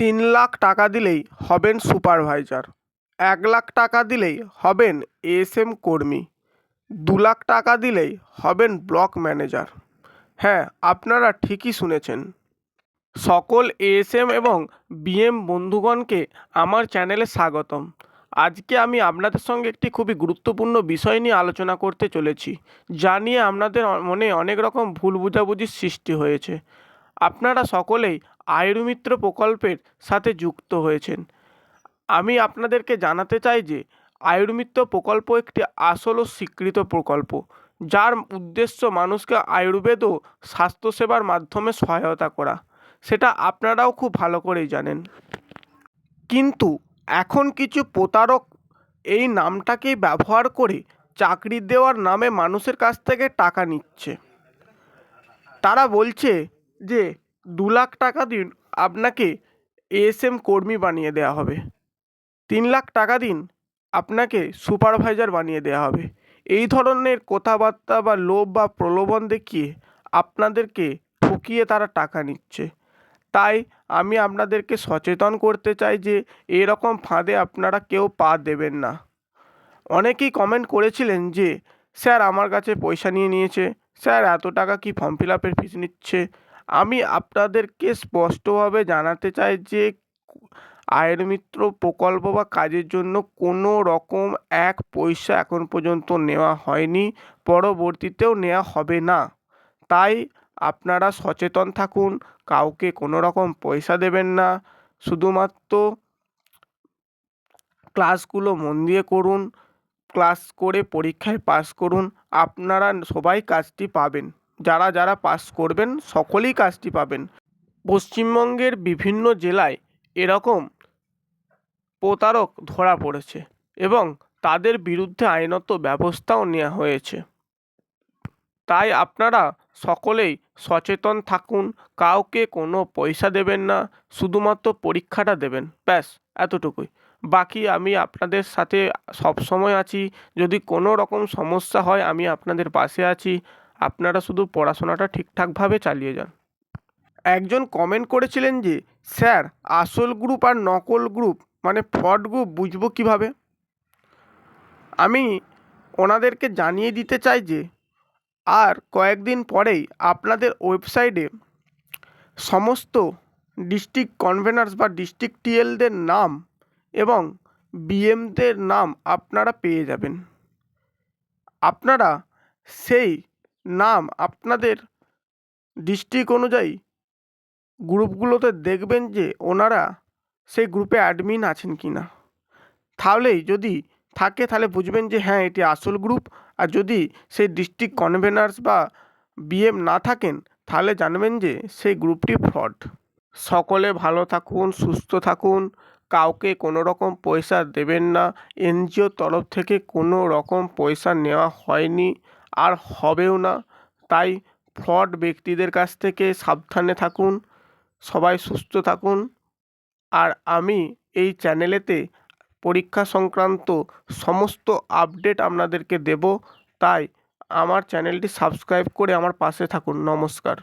তিন লাখ টাকা দিলেই হবেন সুপারভাইজার। এক লাখ টাকা দিলেই হবেন এএসএম কর্মী। দু লাখ টাকা দিলেই হবেন ব্লক ম্যানেজার। হ্যাঁ আপনারা ঠিকই শুনেছেন। সকল এএসএম এবং বিএম বন্ধুগণকে আমার চ্যানেলে স্বাগতম। আজকে আমি আপনাদের সঙ্গে একটি খুবই গুরুত্বপূর্ণ বিষয় নিয়ে আলোচনা করতে চলেছি। যা নিয়ে আপনাদের মনে অনেক রকম ভুল বোঝাবুঝির সৃষ্টি হয়েছে। আপনারা সকলেই আয়ুর্মিত্র প্রকল্পের সাথে যুক্ত হয়েছেন। আমি আপনাদেরকে জানাতে চাই যে, আয়ুর্মিত্র প্রকল্প একটি আসল ও স্বীকৃত প্রকল্প, যার উদ্দেশ্য মানুষকে আয়ুর্বেদ ও স্বাস্থ্যসেবার মাধ্যমে সহায়তা করা। সেটা আপনারাও খুব ভালো করেই জানেন। কিন্তু এখন কিছু প্রতারক এই নামটাকেই ব্যবহার করে চাকরি দেওয়ার নামে মানুষের কাছ থেকে টাকা নিচ্ছে। তারা বলছে যে দু লাখ টাকা দিন আপনাকে এএসএম কর্মী বানিয়ে দেওয়া হবে। তিন লাখ টাকা দিন আপনাকে সুপারভাইজার বানিয়ে দেওয়া হবে। এই ধরনের কথাবার্তা বা লোভ বা প্রলোভন দেখিয়ে আপনাদেরকে ঠকিয়ে তারা টাকা নিচ্ছে। তাই আমি আপনাদেরকে সচেতন করতে চাই যে এরকম ফাঁদে আপনারা কেউ পা দেবেন না। অনেকেই কমেন্ট করেছিলেন যে, স্যার, আমার কাছে পয়সা নিয়ে নিয়েছে। স্যার, এত টাকা কি ফর্ম ফিল আপের ফিস নিচ্ছে? আমি আপনাদেরকে স্পষ্টভাবে জানাতে চাই যে, আয়ের মিত্র প্রকল্প বা কাজের জন্য কোনো রকম এক পয়সা এখন পর্যন্ত নেওয়া হয়নি, পরবর্তীতেও নেওয়া হবে না। তাই আপনারা সচেতন থাকুন, কাউকে কোনো রকম পয়সা দেবেন না। শুধুমাত্র ক্লাসগুলো মন দিয়ে করুন, ক্লাস করে পরীক্ষায় পাস করুন, আপনারা সবাই কাজটি পাবেন। যারা যারা পাস করবেন, সকলেই কাজটি পাবেন। পশ্চিমবঙ্গের বিভিন্ন জেলায় এরকম প্রতারক ধরা পড়েছে এবং তাদের বিরুদ্ধে আইনত ব্যবস্থাও নেওয়া হয়েছে। তাই আপনারা সকলেই সচেতন থাকুন, কাউকে কোনো পয়সা দেবেন না, শুধুমাত্র পরীক্ষাটা দেবেন, ব্যাস, এতটুকুই। বাকি আমি আপনাদের সাথে সবসময় আছি, যদি কোনো রকম সমস্যা হয় আমি আপনাদের পাশে আছি। আপনারা শুধু পড়াশোনাটা ঠিকঠাকভাবে চালিয়ে যান। একজন কমেন্ট করেছিলেন যে, স্যার, আসল গ্রুপ আর নকল গ্রুপ মানে ফ্রড গ্রুপ বুঝব কীভাবে? আমি ওনাদেরকে জানিয়ে দিতে চাই যে, আর কয়েকদিন পরেই আপনাদের ওয়েবসাইটে সমস্ত ডিস্ট্রিক্ট কনভেনার্স বা ডিস্ট্রিক্ট টিএলদের নাম এবং বিএমদের নাম আপনারা পেয়ে যাবেন। আপনারা সেই নাম আপনাদের ডিস্ট্রিক্ট অনুযায়ী গ্রুপগুলোতে দেখবেন যে ওনারা সেই গ্রুপে অ্যাডমিন আছেন কি না তাহলেই যদি থাকে তাহলে বুঝবেন যে হ্যাঁ এটি আসল গ্রুপ। আর যদি সেই ডিস্ট্রিক্ট কনভেনার্স বা বিএম না থাকেন, তাহলে জানবেন যে সেই গ্রুপটি ফ্রড সকলে ভালো থাকুন, সুস্থ থাকুন। কাউকে কোনো রকম পয়সা দেবেন না। এনজিওর তরফ থেকে কোনো রকম পয়সা নেওয়া হয়নি। আর হবেও না। তাই ফ্রড ব্যক্তিদের কাছ থেকে সাবধানে থাকুন, সবাই সুস্থ থাকুন। আর আমি এই চ্যানেলেতে পরীক্ষা সংক্রান্ত সমস্ত আপডেট আপনাদেরকে দেব। তাই আমার চ্যানেলটি সাবস্ক্রাইব করে আমার পাশে থাকুন। নমস্কার।